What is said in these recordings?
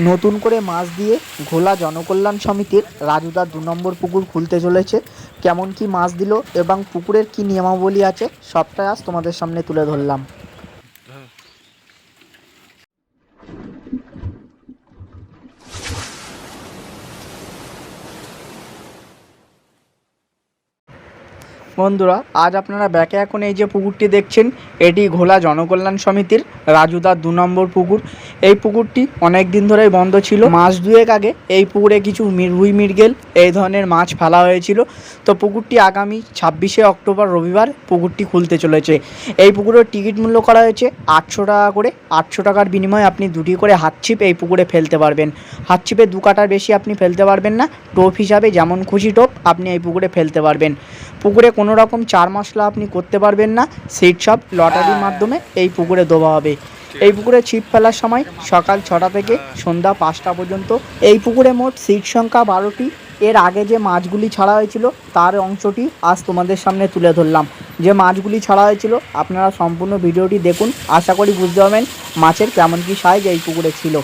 নতুন করে মাছ দিয়ে ঘোলা জনকল্যাণ সমিতির রাজুদার দু নম্বর পুকুর খুলতে চলেছে। কেমন কি মাছ দিল এবং পুকুরের কি নিয়মাবলী আছে, সবটাই আজ তোমাদের সামনে তুলে ধরলাম। বন্ধুরা, আজ আপনারা ব্যাকে এখন এই যে পুকুরটি দেখছেন, এটি ঘোলা জনকল্যাণ সমিতির রাজুদার দু নম্বর পুকুর। এই পুকুরটি অনেক দিন ধরেই বন্ধ ছিল। মাস দুয়েক আগে এই পুকুরে কিছু রুই মৃগেল, এই ধরনের মাছ ফেলা হয়েছিল। তো পুকুরটি আগামী ছাব্বিশে অক্টোবর রবিবার পুকুরটি খুলতে চলেছে। এই পুকুরের টিকিট মূল্য করা হয়েছে আটশো টাকা করে। আটশো টাকার বিনিময়ে আপনি দুটি করে হাতছিপ এই পুকুরে ফেলতে পারবেন। হাতছিপে দু কাটার বেশি আপনি ফেলতে পারবেন না। টোপ হিসাবে যেমন খুশি টোপ, আপনি এই পুকুরে ফেলতে পারবেন। পুকুরে কোনো রকম চার মশলা আপনি করতে পারবেন না। সিট সব লটারির মাধ্যমে এই পুকুরে দেওয়া হবে। এই পুকুরে ছিপ ফেলার সময় সকাল ছটা থেকে সন্ধ্যা পাঁচটা পর্যন্ত এই পুকুরে মোট সিট সংখ্যা বারোটি। এর আগে যে মাছগুলি ছাড়া হয়েছিল তার অংশটি আজ তোমাদের সামনে তুলে ধরলাম। যে মাছগুলি ছাড়া হয়েছিল আপনারা সম্পূর্ণ ভিডিওটি দেখুন। আশা করি বুঝতে পারবেন মাছের কেমন কি সাইজ এই পুকুরে ছিল।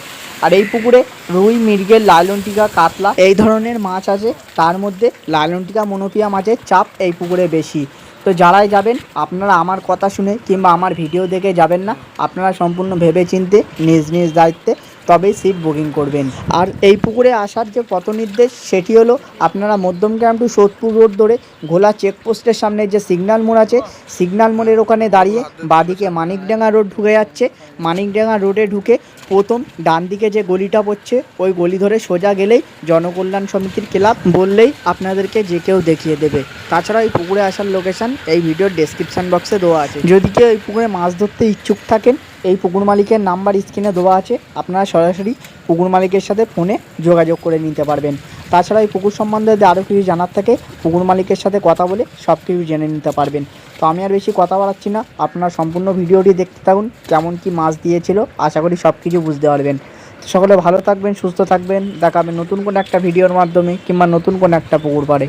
আর এই পুকুরে রুই, মৃগেল লালনটিকা কাতলা এই ধরনের মাছ আছে। তার মধ্যে লালনটিকা মনোপিয়া মাছের চাপ এই পুকুরে বেশি। তো যারাই যাবেন, আপনারা আমার কথা শুনে কিংবা আমার ভিডিও দেখে যাবেন না, আপনারা সম্পূর্ণ ভেবে চিনতে নিজ নিজ দায়িত্বে তবেই সিট বুকিং করবেন। আর এই পুকুরে আসার যে পথ নির্দেশ সেটি হলো আপনারা মধ্যমগ্রাম টু সোদপুর রোড ধরে ঘোলা চেকপোস্টের সামনে যে সিগন্যাল মোড় আছে সিগন্যাল মোড়ের ওখানে দাঁড়িয়ে বাদিকে মানিকডাঙ্গা রোড ঢুকে যাচ্ছে। মানিকডাঙ্গা রোডে ঢুকে প্রথম ডান দিকে যে গলিটা পড়ছে, ওই গলি ধরে সোজা গেলেই জনকল্যাণ সমিতির ক্লাব বললেই আপনাদেরকে যে কেউ দেখিয়ে দেবে। তাছাড়া এই পুকুরে আসার লোকেশন এই ভিডিওর ডেসক্রিপশন বক্সে দেওয়া আছে। যদি কেউ এই পুকুরে মাছ ধরতে ইচ্ছুক থাকেন এই পুকুর মালিকের নাম্বার স্ক্রিনে দেওয়া আছে। আপনারা সরাসরি পুকুর মালিকের সাথে ফোনে যোগাযোগ করে নিতে পারবেন। তাছাড়া এই পুকুর সম্বন্ধে যদি আরও কিছু জানার থাকে, পুকুর মালিকের সাথে কথা বলে সব কিছু জেনে নিতে পারবেন। তো আমি আর বেশি কথা বাড়াচ্ছি না, আপনারা সম্পূর্ণ ভিডিওটি দেখতে থাকুন, কেমন কি মাছ দিয়েছিল, আশা করি সব কিছু বুঝতে পারবেন। তো সকলে ভালো থাকবেন, সুস্থ থাকবেন, দেখাবেন নতুন কোনো একটা ভিডিওর মাধ্যমে কিংবা নতুন কোনো একটা পুকুর পাড়ে।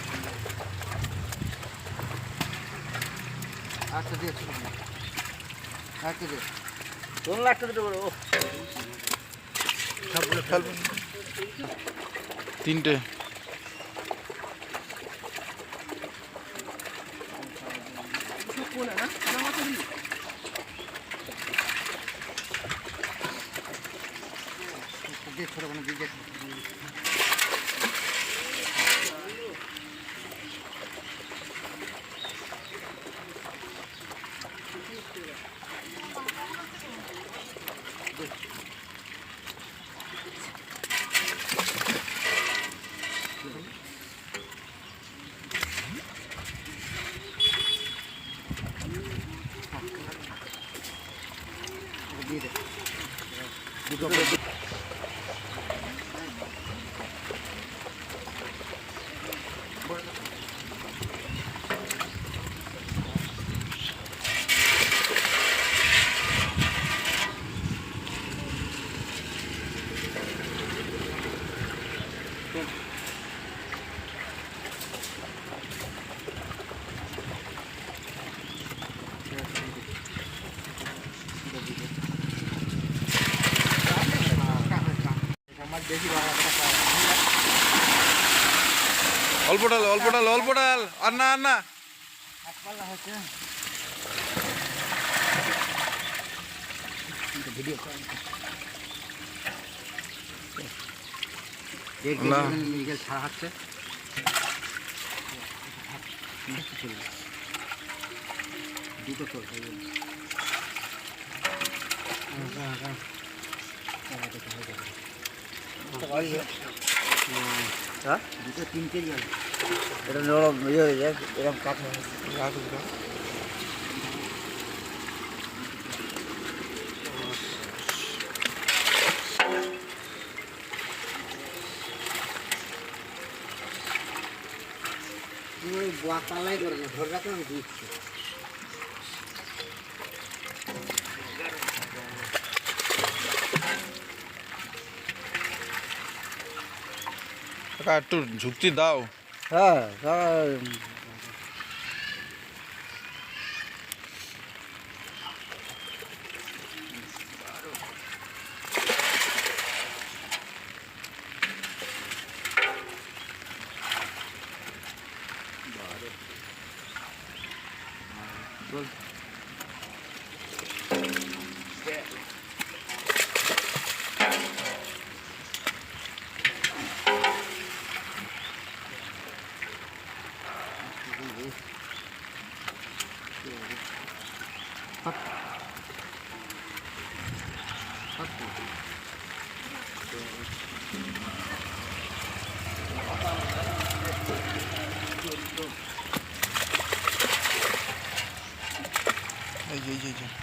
আচ্ছা দিয়ে আচ্ছা দিয়ে। কোন লাখটা দিতে পারো সবগুলো ফেলবেন তিনটে। দিয়ে ছোটো কোনো দিকে দিয়ে। দুটো আমার বেশি ভালো অল্প ডাল অল্প ডাল অল্প ডাল। আর না আর না পাল্লা হচ্ছে ভিডিও আল্লাহ। হ্যাঁ? দুটো তিন কেজি হবে ইয়ে হয়ে যায় এরকম কাঁচা বাতালাই করে ধরে রাখলাম দিচ্ছি। একটু ঝুঁকতি দাও। হ্যাঁ এই যে এই যে, এই যে